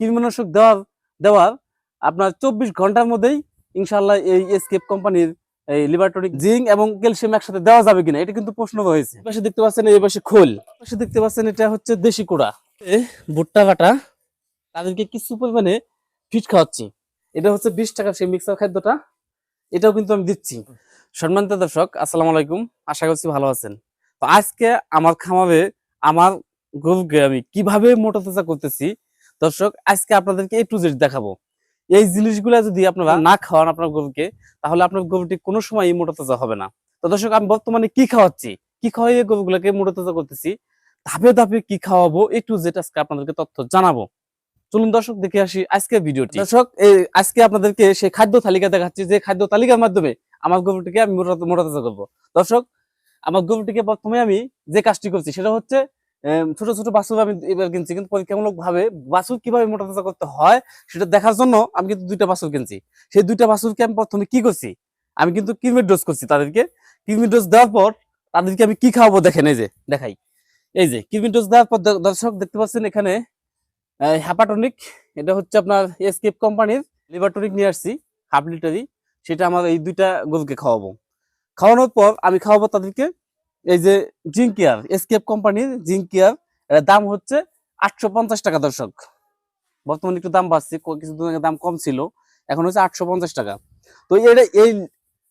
কীটনাশক দেওয়ার দেওয়ার আপনার চব্বিশ ঘণ্টার মধ্যেই ইনশাল্লাহ এই এসকেপ কোম্পানির এই এবং ক্যালসিয়াম একসাথে দেওয়া যাবে কিনা, এটা কিন্তু প্রশ্ন এই পাশে দেখতে পাচ্ছেন এই পাশে খোল। পাশে দেখতে পাচ্ছেন এটা হচ্ছে দেশি ভুট্টা কাটা তাদেরকে কিছু পরিমাণে ফিট খাওয়াচ্ছি। এটা হচ্ছে বিশ টাকার সেই মিক্সার খাদ্যটা, এটাও কিন্তু আমি দিচ্ছি। সম্মানিত দর্শক, আসসালামু আলাইকুম, আশা করছি ভালো আছেন। তো আজকে আমার খামারে, আমার গরুকে আমি কীভাবে মোটা তাজা করতেছি দর্শক, আজকে আপনাদেরকে এই টু দেখাবো। এই জিনিসগুলো যদি আপনারা না খাওয়ান আপনার গরুকে, তাহলে আপনার গরুটি কোনো সময় মোটা তাজা হবে না। তো দর্শক, আমি বর্তমানে কি খাওয়াচ্ছি? কি খাওয়াই গরুগুলোকে মোটা তাজা করতেছি? ধাপে ধাপে কি খাওয়াবো? এই টু আজকে আপনাদেরকে তথ্য জানাব। চলুন দর্শক, দেখে আসি আজকের ভিডিওটি। দর্শক এই আজকে আপনাদেরকে সেই খাদ্য তালিকা দেখাচ্ছি। যে খাদ্য তালিকার মাধ্যমে আমার গরুটিকে আমি মোটা তাজা করব। দর্শক, আমার গরুটিকে প্রথমে আমি যে কাজটি করছি, সেটা হচ্ছে ছোট ছোট বাছুর আমি এবার কিনছি, কিন্তু পরীক্ষামূলক ভাবে বাছুর কীভাবে মোটা তাজা করতে হয় সেটা দেখার জন্য আমি কিন্তু দুইটা বাছুর কিনছি। সেই দুইটা বাছুরকে আমি প্রথমে কি করছি? আমি কিন্তু কিরমির ডোজ করছি তাদেরকে। কিরমির ডোজ দেওয়ার পর তাদেরকে আমি কি খাওয়াবো দেখেন, এই যে, দেখাই। এই যে, কিরমির ডোজ দেওয়ার পর দর্শক দেখতে পাচ্ছেন এখানে হ্যাপাটনিক এটা হচ্ছে আপনার এসকেপ কোম্পানির লিভারটনিক নিয়ে আসছি হাফ লিটারি সেটা আমার এই দুইটা গরুকে খাওয়াবো। খাওয়ানোর পর আমি খাওয়াবো তাদেরকে এই যে জিঙ্কিয়ার এসকেপ কোম্পানির জিঙ্কিয়ার এর দাম হচ্ছে আটশো পঞ্চাশ টাকা দর্শক। বর্তমানে একটু দাম বাড়ছে কিছুদিন আগে দাম কম ছিল, এখন হচ্ছে আটশো পঞ্চাশ টাকা। তো এটা এই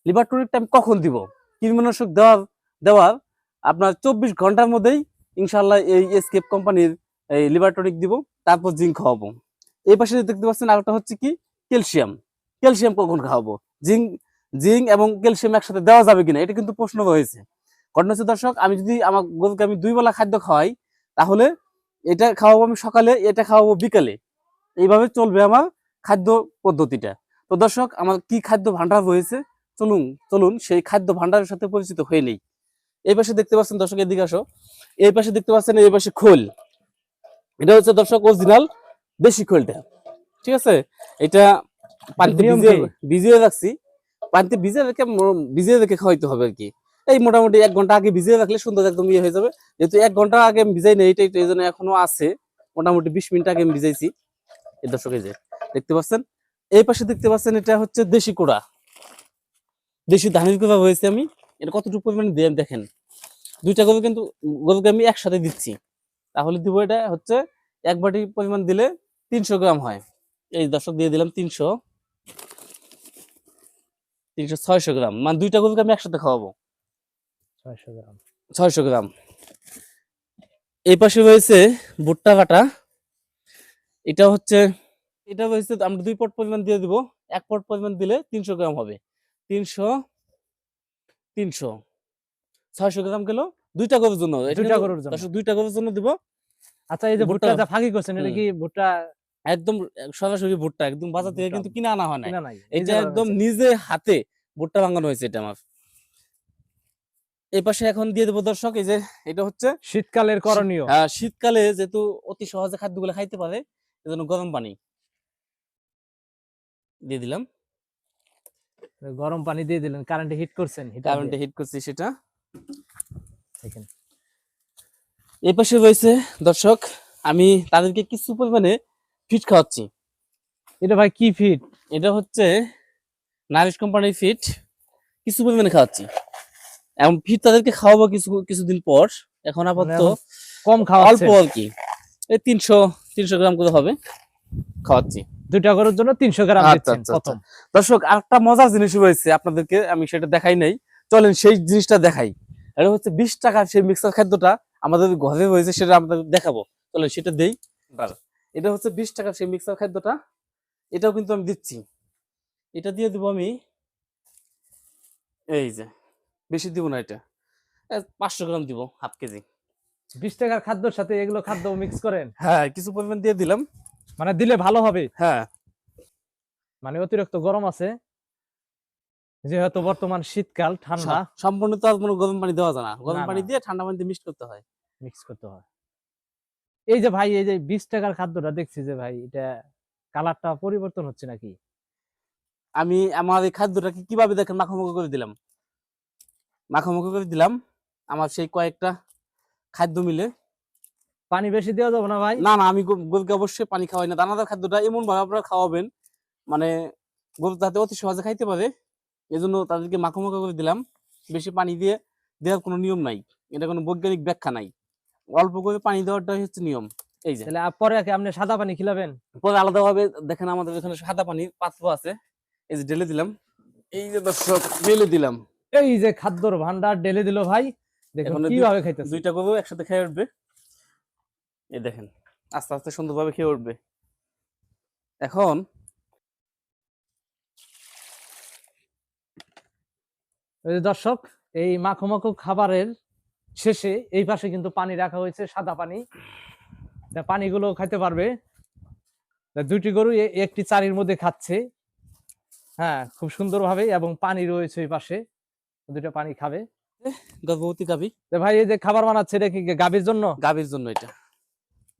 লিভার টনিকটা আমি কখন দিব? কীটনাশক দেওয়ার দেওয়ার আপনার চব্বিশ ঘণ্টার মধ্যেই ইনশাল্লাহ এই এসকেপ কোম্পানির এই লিভার টনিক দিব, তারপর জিঙ্ক খাওয়াবো। এই পাশে দেখতে পাচ্ছেন আরেকটা হচ্ছে কি? ক্যালসিয়াম। ক্যালসিয়াম কখন খাওয়াবো? জিঙ্ক জিঙ্ক এবং ক্যালসিয়াম একসাথে দেওয়া যাবে কিনা? এটা কিন্তু প্রশ্ন হয়েছে ঘটনা হচ্ছে দর্শক আমি যদি আমার গরুকে আমি দুই বেলা খাদ্য খাওয়াই তাহলে এটা খাওয়াবো আমি সকালে এটা খাওয়াবো বিকালে। এইভাবে চলবে আমার খাদ্য পদ্ধতিটা। তো দর্শক আমার কি খাদ্য ভান্ডার রয়েছে? চলুন চলুন সেই খাদ্য ভান্ডারের সাথে পরিচিত হয়ে নেই। এই পাশে দেখতে পাচ্ছেন দর্শক এদিকে আসো। এই পাশে দেখতে পাচ্ছেন এই পাশে খোল। এটা হচ্ছে দর্শক অরিজিনাল দেশি খোলটা। ঠিক আছে? এটা পানিতে ভিজিয়ে রাখছি। পানিতে ভিজিয়ে রেখে ভিজিয়ে রেখে খাওয়াইতে হবে আর কি। এই মোটামুটি এক ঘণ্টা আগে ভিজিয়ে রাখলে সুন্দর একদম ইয়ে হয়ে যাবে। যেহেতু এক ঘণ্টা আগে আমি ভিজাই নেই, এটা এই জন্য এখনও আছে। মোটামুটি বিশ মিনিট আগে আমি ভিজাইছি। এই দর্শক যে দেখতে পাচ্ছেন? এই পাশে দেখতে পাচ্ছেন, এটা হচ্ছে দেশি কোড়া। দেশি ধানের কোড়া হয়েছে আমি। এটা কতটুকু পরিমাণে দিয়ে দেখেন। দুইটা গরু কিন্তু, গরুকে আমি একসাথে দিচ্ছি। তাহলে দিব এটা হচ্ছে এক বাটি পরিমাণ দিলে তিনশো গ্রাম হয়। এই দর্শক, দিয়ে দিলাম তিনশো। তিনশো ছয়শো গ্রাম। মানে দুইটা গরুকে আমি একসাথে খাওয়াবো। ছয়শো গ্রাম। এই পাশে রয়েছে ভুট্টা কাটা। এটা হচ্ছে এটা হচ্ছে আমরা দুই পট পরিমাণ দিয়ে দিব। এক পট পরিমাণ দিলে তিনশো গ্রাম হবে। তিনশো তিনশো। ছয়শো গ্রাম গেল দুইটা গরুর জন্য। দুইটা গরুর জন্য। দুইটা গরুর জন্য দিব। আচ্ছা এই যে ভুট্টা- যা ফাঁকি করছেন এটা কি ভুট্টা একদম সরাসরি ভুট্টা একদম বাজার থেকে কিন্তু কিনে আনা হয় না এটা একদম নিজে হাতে ভুট্টা ভাঙানো হয়েছে এটা আমার। এই পাশে এখন দিয়ে দেবো দর্শক এই যে এটা হচ্ছে শীতকালের করণীয়। আহ, শীতকালে যেহেতু অতি সহজে খাদ্যগুলো খাইতে পারে এজন্য গরম পানি দিয়ে দিলাম। গরম পানি দিয়ে দিলেন কারেন্টে হিট করছেন কারেন্টে হিট করছি সেটা। দেখেন। এই পাশে রয়েছে দর্শক আমি তাদেরকে কিছু পরিমাণে ফিট খাওয়াচ্ছি। এটা ভাই কি ফিট এটা হচ্ছে নারিশ কোম্পানির ফিট কিছু পরিমাণে খাওয়াচ্ছি। এখন ফিট তাদেরকে খাওয়াবো কিছু কিছুদিন পর। এখন আপাতত কম খাওয়া অল্প আর কি। এই তিনশো তিনশো গ্রাম করে হবে। খাওয়াচ্ছি। দুইটা গরুর জন্য তিনশো গ্রাম আচ্ছা, দিচ্ছেন আচ্ছা, দর্শক আরেকটা মজার জিনিস রয়েছে আপনাদেরকে আমি সেটা দেখাই নাই। চলেন সেই জিনিসটা দেখাই। এটা হচ্ছে বিশ টাকার সেই মিক্সার খাদ্যটা আমাদের ঘরে রয়েছে সেটা আপনাদের দেখাবো। চলেন সেটা দেই। এটা হচ্ছে বিশ টাকার সেই মিক্সার খাদ্যটা। এটাও কিন্তু আমি দিচ্ছি। এটা দিয়ে দিব আমি এই যে বেশি দিব না এটা। পাঁচশো গ্রাম দিব হাফ কেজি। বিশ টাকার খাদ্যর সাথে এগুলো খাদ্য মিক্স করেন। হ্যাঁ কিছু পরিমাণ দিয়ে দিলাম। মানে দিলে ভালো হবে। হ্যাঁ। মানে অতিরিক্ত গরম আছে। যেহেতু বর্তমান শীতকাল ঠান্ডা। সম্পূর্ণ তো আর কোনো গরম পানি দেওয়া যায় না। গরম পানি দিয়ে ঠান্ডা পানি দিয়ে মিক্স করতে হয়। মিক্স করতে হয়। এই যে ভাই এই যে বিশ টাকার খাদ্যটা দেখছি যে ভাই এটা কালারটা পরিবর্তন হচ্ছে নাকি? আমি আমার এই খাদ্যটাকে কীভাবে দেখেন মাখামাখি করে দিলাম। মাখামাখি করে দিলাম। আমার সেই কয়েকটা খাদ্য মিলে। পানি বেশি দেওয়া যাবে না ভাই? না না আমি গরু- গরুকে অবশ্যই পানি খাওয়াই না। দানাদার খাদ্যটা এমন ভাবে আপনারা খাওয়াবেন মানে গরু তাতে অতি সহজে খাইতে পারে। এজন্য তাদেরকে মাখো মাখো করে দিলাম। বেশি পানি দিয়ে দেওয়ার কোনো নিয়ম নাই। এটা কোনো বৈজ্ঞানিক ব্যাখ্যা নাই। অল্প করে পানি দেওয়াটাই হচ্ছে নিয়ম। এই যে। পরে আপনি সাদা পানি খিলাবেন? পরে আলাদাভাবে দেখেন আমাদের এখানে সাদা পানির পাত্র আছে। এই যে ঢেলে দিলাম। এই যে দর্শক ঢেলে দিলাম। এই যে খাদ্যর ভান্ডার ঢেলে দিল ভাই দেখুন কীভাবে খাইতেছে। দুইটা গরু একসাথে খেয়ে উঠবে। এই দেখেন আস্তে আস্তে সুন্দরভাবে খেয়ে উঠবে। এখন এই দর্শক এই মাখো মাখো খাবারের শেষে এই পাশে কিন্তু পানি রাখা হয়েছে সাদা পানি। পানিগুলো খাইতে পারবে। তা দুইটি গরু একটি চারির মধ্যে খাচ্ছে। হ্যাঁ খুব সুন্দরভাবে এবং পানি রয়েছে এই পাশে। দুইটা পানি খাবে। গর্ভবতী গাভী। ভাই এই যে খাবার বানাচ্ছে এটা কি গাভীর জন্য? গাভীর জন্য এটা।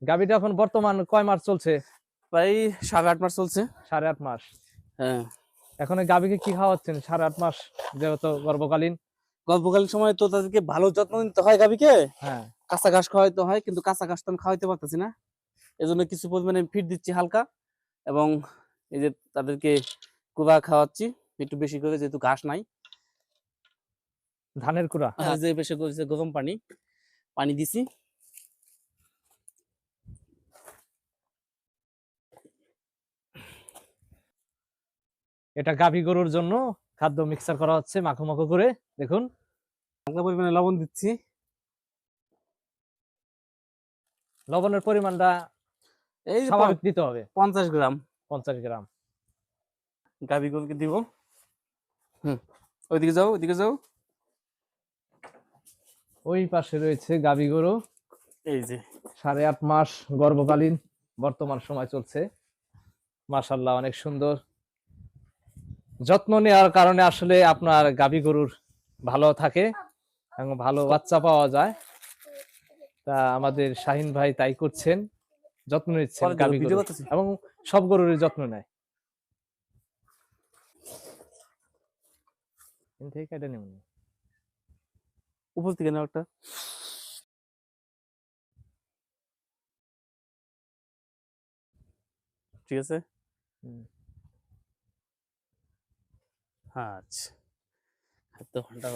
গাভীটা এখন বর্তমান কয় মাস চলছে? প্রায় সাড়ে আট মাস চলছে। সাড়ে আট মাস। হ্যাঁ। এখন এই গাভীকে কি খাওয়াচ্ছেন সাড়ে আট মাস যেহেতু গর্ভকালীন? গর্ভকালীন সময় তো তাদেরকে ভালো যত্ন নিতে হয় গাভীকে। হ্যাঁ। কাঁচা ঘাস খাওয়াইতে হয় কিন্তু কাঁচা ঘাস তো আমি খাওয়াইতে পারতেছি না। এজন্য কিছু পরিমাণে ফিট দিচ্ছি হালকা। এবং এই যে তাদেরকে কুবা খাওয়াচ্ছি একটু বেশি করে যেহেতু ঘাস নাই। ধানের কুড়া। যে বেশি করেছে গরম পানি পানি দিছি। এটা গাভী গরুর জন্য খাদ্য মিক্সার করা হচ্ছে মাখো মাখো করে দেখুন। পরিমাণে লবণ দিচ্ছি। লবণের পরিমাণটা এই যে স্বাভাবিক দিতে হবে। পঞ্চাশ গ্রাম। পঞ্চাশ গ্রাম। গাভী গরুকে দিব। হুম ওইদিকে যাও ওইদিকে যাও। ওই পাশে রয়েছে গাভী গরু। এই যে। সাড়ে আট মাস গর্ভকালীন বর্তমান সময় চলছে। মাশাল্লাহ অনেক সুন্দর। যত্ন নেওয়ার কারণে আসলে আপনার গাভী গরুর ভালো থাকে এবং ভালো বাচ্চা পাওয়া যায়। তা আমাদের শাহিন ভাই তাই করছেন যত্ন নিচ্ছেন গরুর। করতেছি। এবং সব গরুরই যত্ন নেয়। থেকে নেবেন। উপর থেকে নাও একটা। ঠিক আছে? আচ্ছা। খাদ্য ঘণ্টা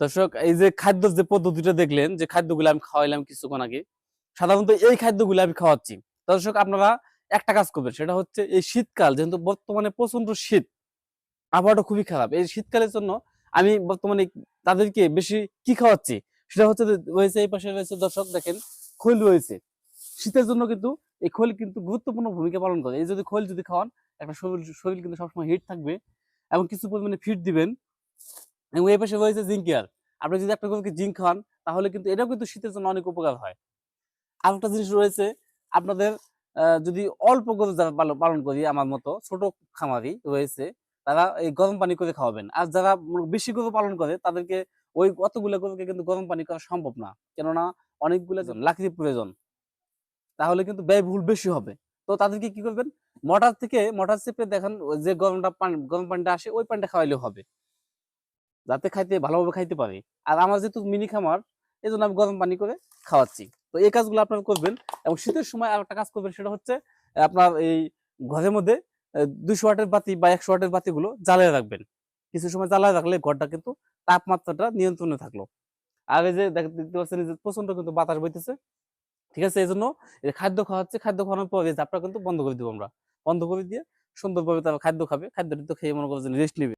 দর্শক এই যে খাদ্য যে পদ্ধতিটা দেখলেন যে খাদ্যগুলো আমি খাওয়াইলাম কিছুক্ষণ আগে সাধারণত এই খাদ্যগুলো আমি খাওয়াচ্ছি। দর্শক আপনারা একটা কাজ করবেন সেটা হচ্ছে এই শীতকাল যেহেতু বর্তমানে প্রচণ্ড শীত আবহাওয়াটা খুবই খারাপ। এই শীতকালের জন্য আমি বর্তমানে তাদেরকে বেশি কি খাওয়াচ্ছি? সেটা হচ্ছে রয়েছে এই পাশে রয়েছে দর্শক দেখেন, খৈল রয়েছে। শীতের জন্য কিন্তু এই খৈল কিন্তু গুরুত্বপূর্ণ ভূমিকা পালন করে। এই যদি খৈল যদি খাওয়ান, একটা শরীর শরীর কিন্তু সবসময় হিট থাকবে এবং কিছু পরিমাণে ফিট দিবেন। এবং এই পাশে রয়েছে জিঙ্ক কেয়ার আপনি যদি একটা গরুকে জিঙ্ক খাওয়ান, তাহলে কিন্তু এটাও কিন্তু শীতের জন্য অনেক উপকার হয়। আর একটা জিনিস রয়েছে, আপনাদের যদি অল্প গরু যারা পালন করি, আমার মতো ছোট খামারি রয়েছে তারা এই গরম পানি করে খাওয়াবেন। আর যারা বেশি গরু পালন করে, তাদেরকে ওই অতগুলো গরুকে কিন্তু গরম পানি করা সম্ভব না। কেননা অনেকগুলো লাকড়ির প্রয়োজন। তাহলে কিন্তু ব্যয়বহুল বেশি হবে। তো তাদেরকে কি করবেন? মোটর থেকে মোটর চেপে দেখেন যে গরমটা পানি, গরম পানিটা আসে, ওই পানিটা খাওয়াইলে হবে। যাতে খাইতে, ভালোভাবে খাইতে পারে। আর আমার যেহেতু মিনি খামার এই জন্য আমি গরম পানি করে খাওয়াচ্ছি। তো এই কাজগুলো আপনারা করবেন। এবং শীতের সময় আর একটা কাজ করবেন, সেটা হচ্ছে আপনার এই ঘরের মধ্যে দুইশো ওয়াটের বাতি বা একশো ওয়াটের বাতিগুলো জ্বালিয়ে রাখবেন। কিছু সময় জ্বালিয়ে রাখলে ঘরটা কিন্তু তাপমাত্রাটা নিয়ন্ত্রণে থাকল। আগে যে দেখ- দেখতে পাচ্ছেন যে প্রচণ্ড কিন্তু বাতাস বইতেছে, ঠিক আছে? এই জন্য এই খাওয়া খাদ্য খাওয়াচ্ছে খাদ্য খাওয়ানোর পরে ঝাপটা কিন্তু বন্ধ করে দিব আমরা। বন্ধ করে দিয়ে সুন্দরভাবে তারা খাদ্য খাবে, খাদ্যটি তো খেয়ে মনে করছে রেস্ট নেবে।